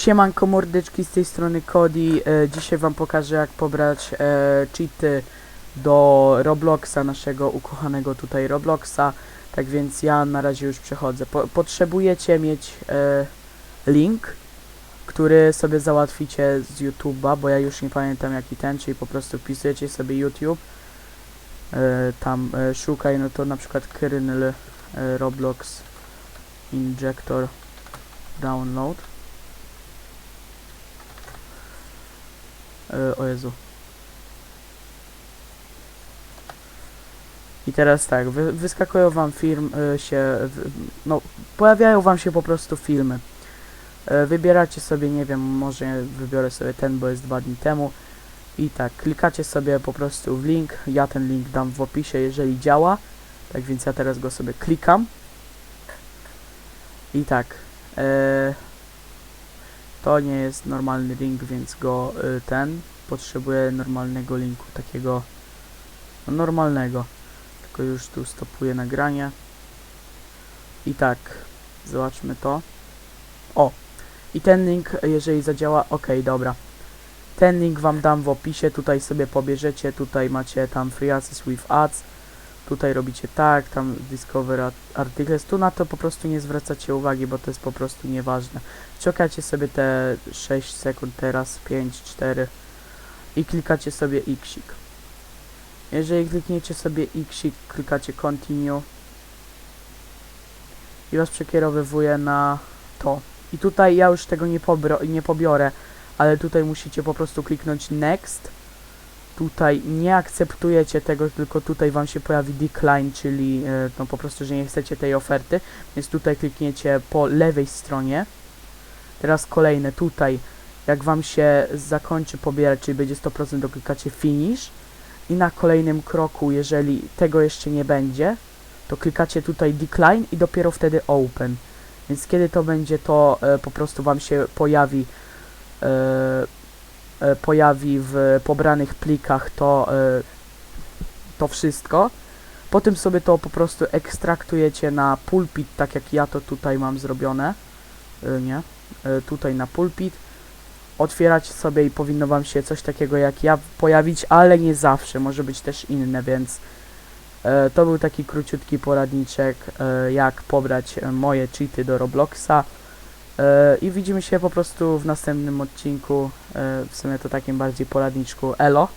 Siemanko mordeczki, z tej strony Cody. E, dzisiaj wam pokażę jak pobrać e, cheaty do Robloxa, naszego ukochanego tutaj Robloxa. Tak więc ja na razie już przechodzę. Po, potrzebujecie mieć e, link, który sobie załatwicie z YouTube'a, bo ja już nie pamiętam jaki ten, czyli po prostu wpisujecie sobie YouTube. E, tam e, szukaj, no to na przykład kernel e, Roblox Injector Download. E, o Jezu. I teraz tak, wy, wyskakują wam film e, się, no pojawiają wam się po prostu filmy. E, wybieracie sobie, nie wiem, może wybiorę sobie ten, bo jest dwa dni temu. I tak, klikacie sobie po prostu w link, ja ten link dam w opisie, jeżeli działa. Tak więc ja teraz go sobie klikam. I tak, to nie jest normalny link, więc go y, ten potrzebuję normalnego linku, takiego no, normalnego. Tylko już tu stopuję nagranie. I tak, zobaczmy to. O! I ten link, jeżeli zadziała, ok, dobra. Ten link wam dam w opisie, tutaj sobie pobierzecie, tutaj macie tam free access with ads. Tutaj robicie tak, tam discover art- articles. Tu na to po prostu nie zwracacie uwagi, bo to jest po prostu nieważne. Czekacie sobie te 6 sekund teraz, 5, 4 i klikacie sobie xik. Jeżeli klikniecie sobie xik, klikacie continue i was przekierowywuje na to. I tutaj ja już tego nie, pobro, nie pobiorę, ale tutaj musicie po prostu kliknąć next. Tutaj nie akceptujecie tego, tylko tutaj wam się pojawi decline, czyli e, no po prostu, że nie chcecie tej oferty. Więc tutaj klikniecie po lewej stronie. Teraz kolejne tutaj, jak wam się zakończy pobierać, czyli będzie 100%, to klikacie finish i na kolejnym kroku, jeżeli tego jeszcze nie będzie, to klikacie tutaj decline i dopiero wtedy open. Więc kiedy to będzie, to e, po prostu wam się pojawi e, pojawi w pobranych plikach to e, to wszystko. Potem sobie to po prostu ekstraktujecie na pulpit, tak jak ja to tutaj mam zrobione. E, nie? e, tutaj na pulpit. Otwieracie sobie i powinno wam się coś takiego jak ja pojawić, ale nie zawsze, może być też inne, więc e, to był taki króciutki poradniczek, e, jak pobrać e, moje cheaty do Robloxa. E, I widzimy się po prostu w następnym odcinku, e, w sumie to takim bardziej poradniczku. Elo!